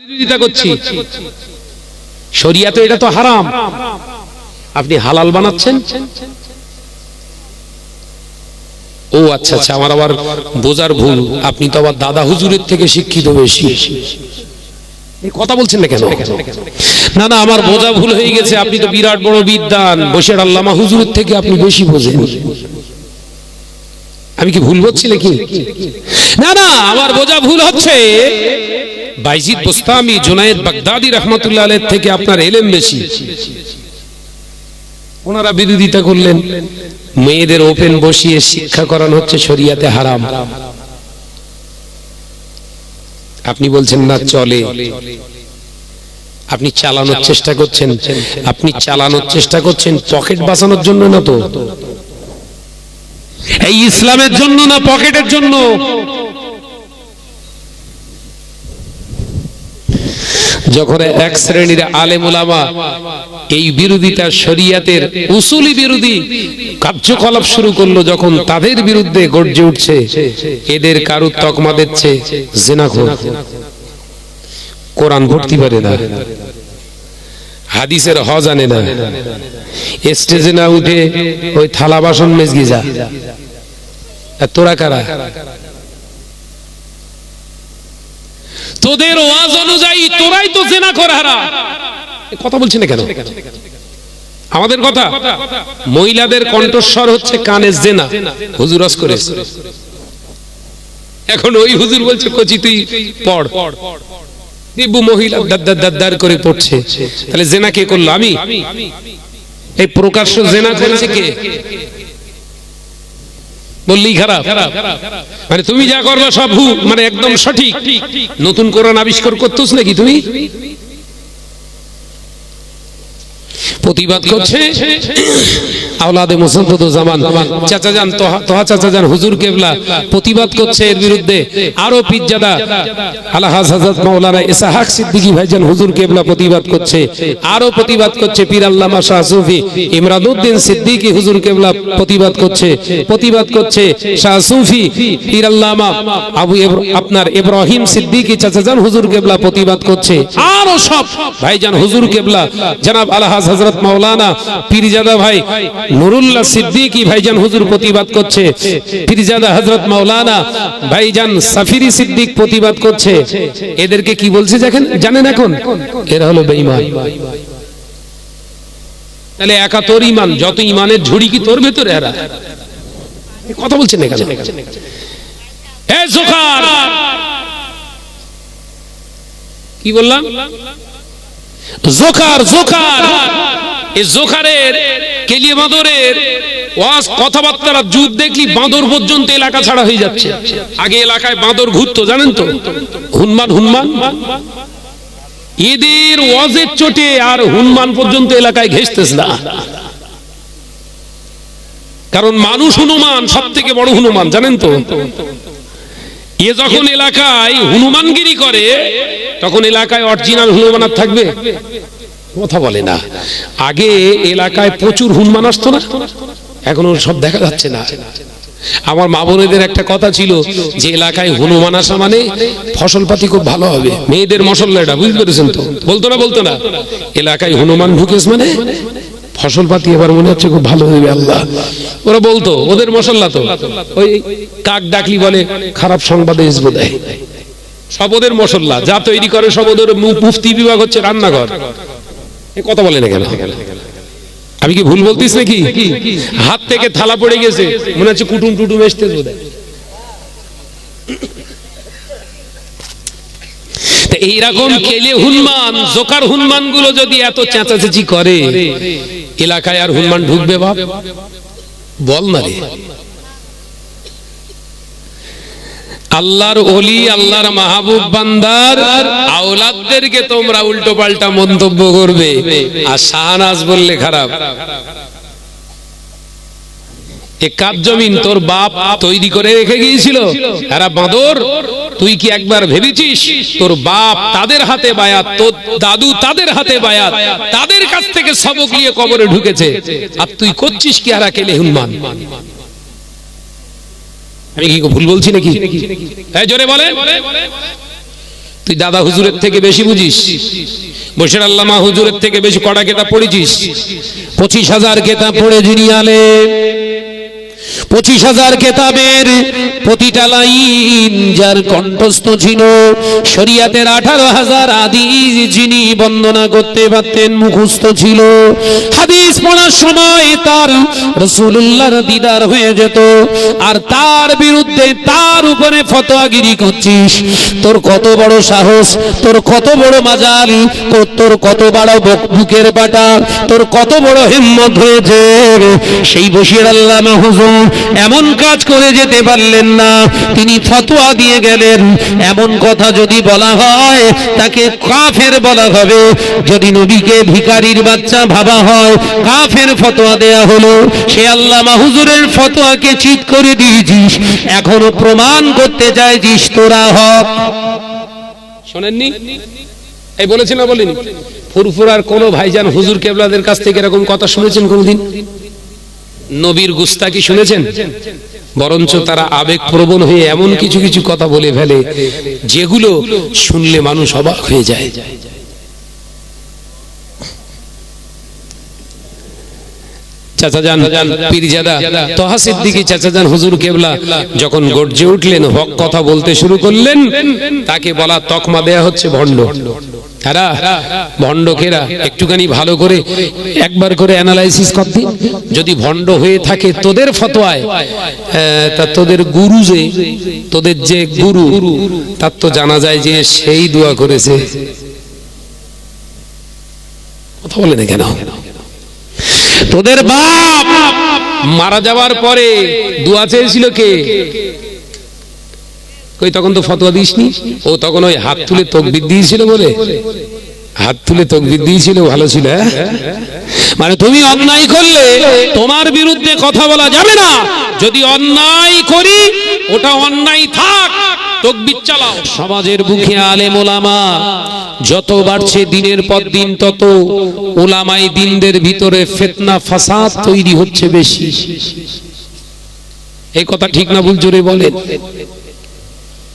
বিরোধিতা করছি। শরিয়াতে এটা তো হারাম। আপনি হালাল বানাচ্ছেন? ও আচ্ছা আচ্ছা আমার আবার বোঝার ভুল। আপনি তো আবার দাদা হুজুরের থেকে শিক্ষিত বেশি। কথা বলছেন না কেন? না না আমার বোঝা ভুল হয়ে গেছে। আপনি তো বিরাট বড় বিদ্যান বসের আল্লামা হুজুরের থেকে আপনি বেশি বোঝেন। আমি কি ভুল বলছি নাকি? না না আমার বোঝা ভুল হচ্ছে। বাইজিদ বোস্তামি, জুনায়েদ বাগদাদি রহমতুল্লাহ আলের থেকে আপনার এলেম বেশি। ওনারা বিরোধিতা করলেন। মেয়েদের ওপেন বসিয়ে শিক্ষা করানো হচ্ছে শরিয়াতে হারাম। আপনি বলছেন, না, চলে। আপনি চালানোর চেষ্টা করছেন। আপনি চালানোর চেষ্টা করছেন পকেট বাঁচানোর জন্য না তো? এই ইসলামের জন্য না পকেটের জন্য? যখন এক শ্রেণির আলেম ওলামা এই বিরোধিতা শরিয়াতের উসুলি বিরোধী কার্যকলাপ শুরু করল, যখন তাদের বিরুদ্ধে গর্জে উঠছে, এদের কারুর তকমা দিচ্ছে জেনাখোর কোরআন ভর্তি পারে না হাদিসের হ জানে না স্টেজে না উঠে ওই থালা বাসন মেজগি যা তোরা কারা? তোদের ওয়াজ অনুযায়ী তোরাই তো জেনা করারা কথা বলছি না কেন? আমাদের কথা, মহিলাদের কণ্ঠস্বর হচ্ছে কানে জেনা। হুজুর রস করে। এখন ওই হুজুর বলছে, কচি, তুই পড়। মহিলা দাদ্দার দাদ্দার করে পড়ছে। তাহলে জেনা কে করল? আমি? এই প্রকাশ্য জেনা করেছে কে? বললেই খারাপ। মানে তুমি যা করবা সব মানে একদম সঠিক। নতুন কোরআন আবিষ্কার করতেছ নাকি তুমি? প্রতিবাদ করছে। আওলাদে মুসদ্দদ জামান। চাচা যান তোহা চাচা যান হুজুর কেবলা। প্রতিবাদ করছে এর বিরুদ্ধে। আরও পিজ্জাদা। আলহাজ হযরত মাওলানা ইসহাক সিদ্দিকী ভাইজান হুজুর কেবলা প্রতিবাদ করছে। আরও প্রতিবাদ করছে পীর আল্লামা শাহ সুফি। ইমরানউদ্দিন সিদ্দিকী হুজুর কেবলা প্রতিবাদ করছে। প্রতিবাদ করছে শাহ সুফি পীর আল্লামা আবু আপনার ইব্রাহিম সিদ্দিকী চাচা যান হুজুর কেবলা প্রতিবাদ করছে। আরও সব ভাইজান হুজুর কেবলা। জনাব আলহাজ হযরত মাওলানা পীরজাদা ভাই নুরুল্লাহ সিদ্দিকী ভাইজান হুজুর প্রতিবাদ করছে। পীরজাদা হযরত মাওলানা ভাইজান সাফিরি সিদ্দিক প্রতিবাদ করছে। এদেরকে কি বলছে দেখেন, জানেন এখন? এরা হলো বেঈমান। তাহলে একা তোর ইমান যত ইমানের ঝুড়ি কি তোর ভেতরে এরা? কথা বলছেন এখানে। কি বললাম? Joker joker. এই জোকারের, কেলিয়ে বাঁদরের ওয়াজ কথাবার্তারা যুগ দেখলি বাঁদর পর্যন্ত এলাকা ছাড়া হয়ে যাচ্ছে। আগে এলাকায় বাঁদর ঘুরতো, জানেন তো? হুনমান হুনমান। এদের ওয়াজের চোটে আর হুনমান পর্যন্ত এলাকায় ঘেসতেছে না। কারণ মানুষ হনুমান সব থেকে বড় হনুমান, জানেন তো? এ যখন এলাকায় হনুমানগিরি করে, তখন এলাকায় অরিজিনাল হনুমান আর থাকবে? কথা বলে না। আগে এলাকায় প্রচুর হনুমান আসতো না। এখন সব দেখা যাচ্ছে না। আমার মা বোনেদের একটা কথা ছিল যে, এলাকায় হনুমান আসা মানে ফসলপাতি খুব ভালো হবে। মেয়েদের মশলা এটা বুঝতে পেরেছেন তো? বলতো না বলতো না? এলাকায় হনুমান ঢুকেছ মানে ফসলপাতি এবার মনে হচ্ছে খুব ভালো হবে আল্লাহ। ওরা বলতো, ওদের মশলা তো। ওই কাক ডাকলি বলে, খারাপ সংবাদে ইসবো দেয়। সব ওদের মশলা যা তৈরি করে সব ওদের মুফতি বিভাগ হচ্ছে রান্নাঘর। কথা বলে না কেন? আমি কি ভুল বলতিস নাকি? হাত থেকে থালা পড়ে গেছে, মনে হচ্ছে কুটুম টুটুম এসতে এইরকম কেলে হুনমান, জোকার হুনমানগুলো যদি এত চেঁচাচেঁচি করে এলাকায় আর হুনমান ঢুকবে বাপ? বল না রে। আল্লাহর অলি আল্লাহর মাহবুব বান্দার আওলাদদেরকে তোমরা উল্টো পাল্টা মন্তব্য করবে। আর শাহনাজ বললে খারাপ। এ কাজ জমিন? তোর বাপ তৈরি করে রেখে গিয়েছিল? এরা বাঁদর। তুই কি একবার ভেবেছিস তোর বাপ তাদের হাতে বায়াত, তোর দাদু তাদের হাতে বায়াত, তাদের কাছ থেকে সবক নিয়ে কবরে ঢুকেছে? আর তুই করছিস কি আর কেলে হুনমান? আমি কি ভুল বলছি নাকি? হ্যাঁ জোরে বলে তুই দাদা হুজুরের থেকে বেশি বুঝিস বসির আল্লামা হুজুরের থেকে বেশি কড়া কেতাব পড়েছিস পঁচিশ হাজার কেতাব পড়ে যিনি আলেন হাজার কেতাবের প্রতিটা লাইন যার কণ্ঠস্থ ছিল, শরিয়াতের আঠারো হাজার আদি যিনি বন্দনা করতে পারতেন, মুখস্থ ছিল। হাদিস পড়ার সময় তার রসুল্লাহর দিদার হয়ে যেত, আর তার বিরুদ্ধে তার উপরে ফতোয়াগিরি করছিস। তোর কত বড় সাহস, তোর কত বড় মাজাল তোর কত বড় বক- বুকের বাটা, তোর কত বড় হিম্মত হয়েছে। সেই বসির আল্লামা হুজুর, এমন কাজ করে যেতে পারলেন না। তিনি ফতোয়া দিয়ে গেলেন, এমন কথা যদি বলা হয়, তাকে কাফের বলা হবে। যদি নবীকে ভিখারির বাচ্চা ভাবা হয়, কাফের ফতোয়া দেয়া হলো। সে আল্লামা হুজুরের ফতোয়াকে চিৎ করে দিয়েছিস। এখনও প্রমাণ করতে চাইছিস তোরা, হক। শোনেননি? এই বলেছি না বলিনি? ফুরফুরার কোন ভাইজান হুজুর কেবলাদের কাছ থেকে এরকম কথা শুনেছেন কোনদিন? নবীর গুস্তাকি শুনেছেন? বরঞ্চ তারা আবেগ প্রবণ হয়ে এমন কিছু কিছু কথা বলে ফেলে, যেগুলো শুনলে মানুষ অবাক হয়ে যায়। চাচা যান পীরজাদা তহা সিদ্দিকি চাচা যান হুজুর কেবলা, যখন গর্জে উঠলেন, হক কথা বলতে শুরু করলেন, তাকে বলা তকমা দেয়া হচ্ছে ভণ্ড। এরা ভণ্ডকেরা একটুখানি ভালো করে একবার করে অ্যানালাইসিস করতে যদি ভণ্ড হয়ে থাকে তোদের ফতোয়ায় তা তোদের গুরু যে, তোদের যে গুরু, তার তো জানা যায় যে সেই দোয়া করেছে। কথা বলে না কেন? তোদের বাপ মারা যাওয়ার পরে দোয়া চেয়েছিল কে? কই, তখন তো ফতোয়া দিসনি? ও তখন ওই হাত তুলে তকবির দিয়েছিল বলে? হাত তুলে তকবির দিয়েছিল, ভালো ছিল হ্যাঁ? মানে তুমি অন্যায় করলে তোমার বিরুদ্ধে কথা বলা যাবে না। যদি অন্যায় করি, ওটা অন্যায় থাক। তকবির চালাও। সমাজের বুকে আলেম ওলামা, যত বাড়ছে দিনের পর দিন, তত ওলামাই দিনদের ভিতরে ফেতনা, ফাসাদ তৈরি হচ্ছে বেশি। এই কথা ঠিক না ভুল জোরে বলেন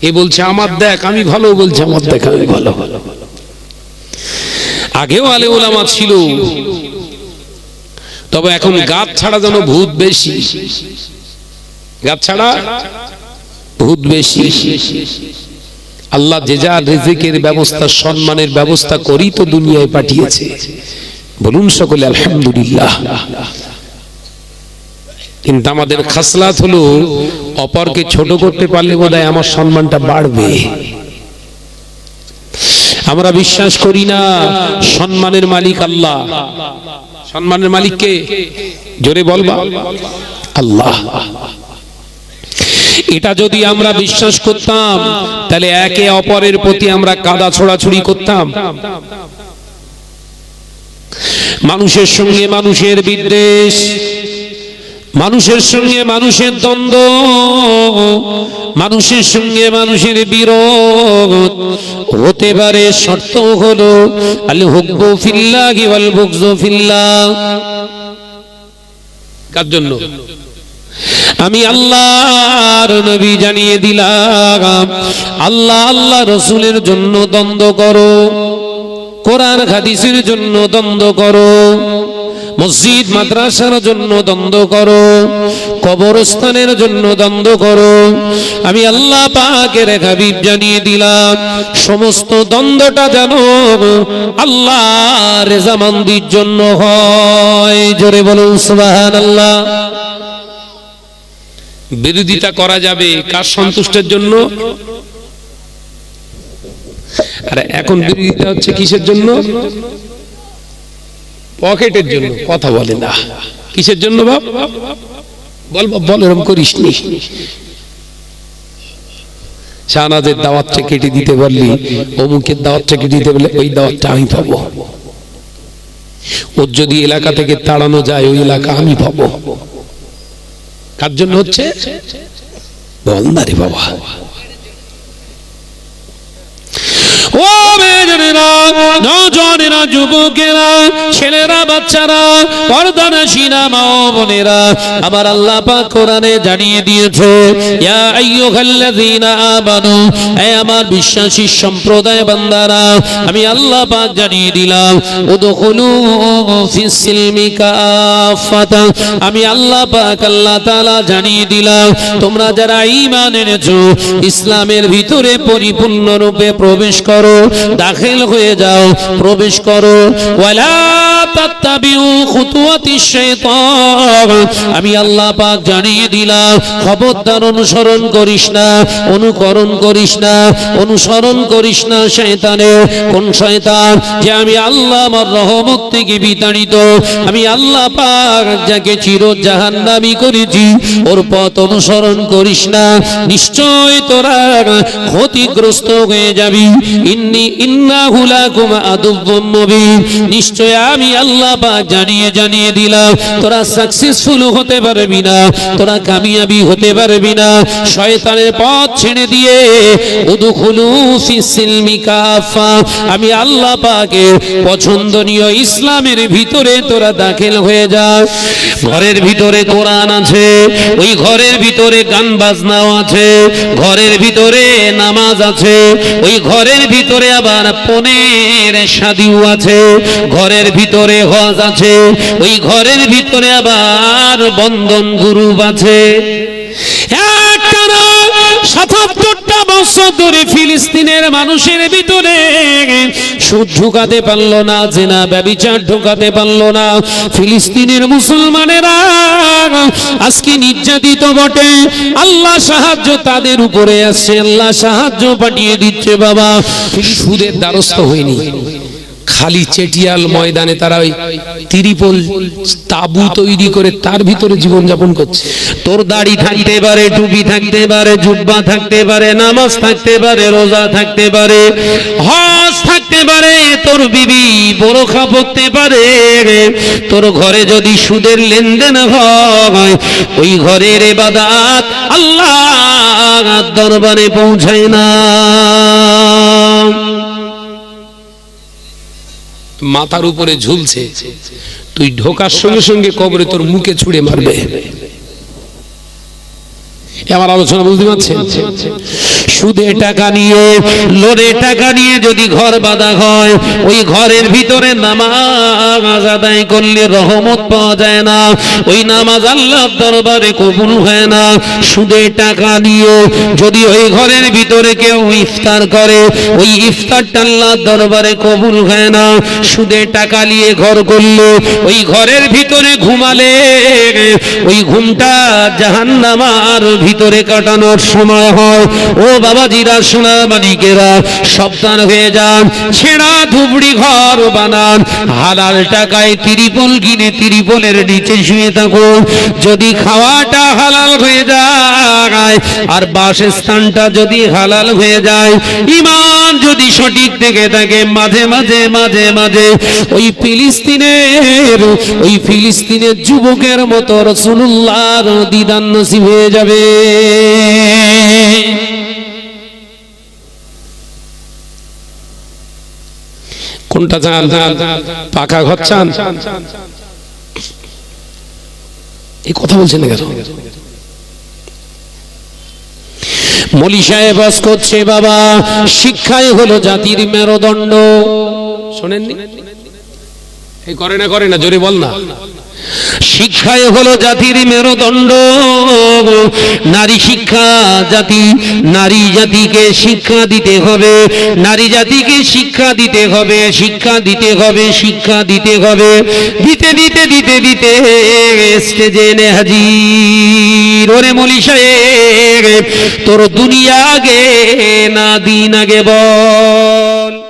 এ বলছে, আমার দেখ, আমি ভালো, বলছে, আমার দেখ, আমি ভালো। আগেও আলে ওলামা ছিল, তবে এখন গাছ ছাড়া যেন ভূত বেশি। গাছ ছাড়া ভূত বেশি। আল্লাহ যে যা রিজিকের ব্যবস্থা, সম্মানের ব্যবস্থা করি তো দুনিয়ায় পাঠিয়েছে। বলুন সকলে, আলহামদুলিল্লাহ। কিন্তু আমাদের খাসলাত হলো, অপরকে ছোট করতে পারলে বোধহয় আমার সম্মানটা বাড়বে। আমরা বিশ্বাস করি না, সম্মানের মালিক আল্লাহ। সম্মানের মালিককে জোরে বলবা? আল্লাহ। এটা যদি আমরা বিশ্বাস করতাম, তাহলে একে অপরের প্রতি আমরা কাদা ছোড়াছুড়ি করতাম। মানুষের সঙ্গে মানুষের বিদ্বেষ, মানুষের সঙ্গে মানুষের দ্বন্দ্ব, মানুষের সঙ্গে মানুষের বিরোধ। হতে পারে শর্ত হলো, আল হুব্বু ফিল্লাহি ওয়াল বুগযু ফিল্লাহ। কার জন্য? আমি আল্লাহর নবী জানিয়ে দিলাম, আল্লাহ আল্লাহ রসুলের জন্য দ্বন্দ্ব করো, কোরআন হাদিসের জন্য দ্বন্দ্ব করো, মসজিদ, মাদ্রাসার জন্য দ্বন্দ্ব করো, কবরস্থানের জন্য দ্বন্দ্ব করো। আমি আল্লাহ পাকের হাবিব জানিয়ে দিলাম, সমস্ত দ্বন্দ্বটা যেন আল্লাহ রেজামান্দির জন্য হয়। জোরে বলুন সুবাহান আল্লাহ বিরোধিতা করা যাবে কার সন্তুষ্টের জন্য? আরে এখন বিরোধিতা হচ্ছে কিসের জন্য? পকেটের জন্য, কথা বলে না। কিসের জন্য বাপ? বল বল এরকম করিস নি। শাহনাজের দাওয়াতটা কেটে দিতে পারলি অমুকের দাওয়াতটা কেটে দিতে পারলে ওই দাওয়াতটা আমি পাবো। ওর যদি এলাকা থেকে তাড়ানো যায়, ওই এলাকা আমি পাবো। কার জন্য হচ্ছে? বল না রে বাবা। ও মেজরেরা নজরেরা যুবকেরা, ছেলেরা, বাচ্চারা পর্দানাসীনা মা বোনেরা আবার আল্লাহ কোরআনে জানিয়ে দিয়েছে আমার বিশ্বাসী সম্প্রদায় বান্দারা, আমি আল্লাহ পাক জানিয়ে দিলাম আমি আল্লাহ পাক আল্লাহ জানিয়ে দিলাম, তোমরা যারা ঈমান এনেছো, ইসলামের ভিতরে পরিপূর্ণরূপে প্রবেশ দাখিল হয়ে যাও প্রবেশ করো। ওয়ালা আমি আল্লাহ পাক জানিয়ে দিলাম, খবরদার অনুসরণ করিস না, অনুকরণ করিস না, অনুসরণ করিস না কোন শয়তান? যে আমি আল্লাহ আমার রহমত থেকে বিতাড়িত। আমি আল্লাহ পাক যাকে করেছি, ওর পথ অনুসরণ করিস না। নিশ্চয় তোরা ক্ষতিগ্রস্ত হয়ে যাবি। ইন্নি লাকুম আদুব্বুম মুবিন নিশ্চয় আমি আল্লাহ পাক জানিয়ে জানিয়ে দিলাম তোরা সাকসেসফুল হতে পারবি না, তোরা কামিয়াবি হতে পারবি না, শয়তানের পথ ছেড়ে দিয়ে আমি আল্লাহ পাকের পছন্দনীয় ইসলামের ভিতরে তোরা দাখিল হয়ে যা। ঘরের ভিতরে কোরআন আছে, ওই ঘরের ভিতরে গান বাজনাও আছে, ঘরের ভিতরে নামাজ আছে, ওই ঘরের ভিতরে আবার পনেরো শাদিও আছে, ঘরের ভিতরে হজ আছে, ওই ঘরের ভিতরে আবার বন্ধন গ্রুপ আছে। সাতাত্তরটা বছর ধরে ফিলিস্তিনের মানুষের ভিতরে সুদ ঢুকাতে পারল না, জেনা ব্যবিচার ঢুকাতে পারল না। ফিলিস্তিনের মুসলমানেরা আজকে নির্যাতিত বটে। আল্লাহ সাহায্য তাদের উপরে আসছে, আল্লাহ সাহায্য পাঠিয়ে দিচ্ছে বাবা। সুদের দ্বারস্থ হয়নি। খালি চেটিয়াল ময়দানে তারা ওই তিরিপল তাবু তৈরি করে তার ভিতরে জীবন যাপন করছে। তোর দাড়ি থাকতে পারে, টুপি থাকতে পারে, জুব্বা থাকতে পারে, নামাজ থাকতে পারে, রোজা থাকতে পারে, হজ থাকতে পারে, তোর বিবি বোরখা পড়তে পারে। তোর ঘরে যদি সুদের লেনদেন হয়, ওই ঘরের এবাদাত আল্লাহ দরবারে পৌঁছায় না। মাথার উপরে ঝুলছে। তুই ঢোকার সঙ্গে সঙ্গে কবরে তোর মুখে ছুড়ে মারবে। আমার আলোচনা বুঝতে পারছেন? সুদে টাকা নিয়ে লোনে টাকা নিয়ে যদি ঘর বাঁধা হয়, ওই ঘরের ভিতরে নামাজ আদায় করলে রহমত পাওয়া যায় না। ওই নামাজ আল্লাহর দরবারে কবুল হয় না। সুদে টাকা নিয়ে যদি ওই ঘরের ভিতরে কেউ ইফতার করে, ওই ইফতারটা আল্লাহর দরবারে কবুল হয় না। সুদে টাকা নিয়ে ঘর করলে ওই ঘরের ভিতরে ঘুমালে, ওই ঘুমটা জাহান্নামার ভিতরে কাটানোর সময় হয়। ও বাবাজিরা সোনা মানিকেরা সাবধান হয়ে যান। ছেঁড়া ধুবড়ি ঘর বানান। হালাল টাকায় তিরিপল কিনে তিরিপলের নিচে শুয়ে থাকুন। যদি খাওয়াটা হালাল হয়ে যায়, আর বাসস্থানটা যদি হালাল হয়ে যায় ইমান যদি সঠিক থেকে থাকে, মাঝে মাঝে মাঝে মাঝে, ওই ফিলিস্তিনের ওই ফিলিস্তিনের যুবকের মতো রসুল্লাহর দিদান হয়ে যাবে। কোনটা চান পাকা ঘর চান। এই কথা বলছেন না কেন? মলি সাহেব বাস করছে, বাবা। শিক্ষায় হলো জাতির মেরুদণ্ড। শোনেননি? এই করে না করে না, জোরে বল না। শিক্ষায় হলো জাতির মেরুদণ্ড। নারী শিক্ষা জাতি, নারী জাতিকে শিক্ষা দিতে হবে। নারী জাতিকে শিক্ষা দিতে হবে, শিক্ষা দিতে হবে, শিক্ষা দিতে হবে। দিতে দিতে দিতে দিতে স্টেজে এনে হাজির। ওরে মলি তোর দুনিয়া আগে, না দিন আগে বল।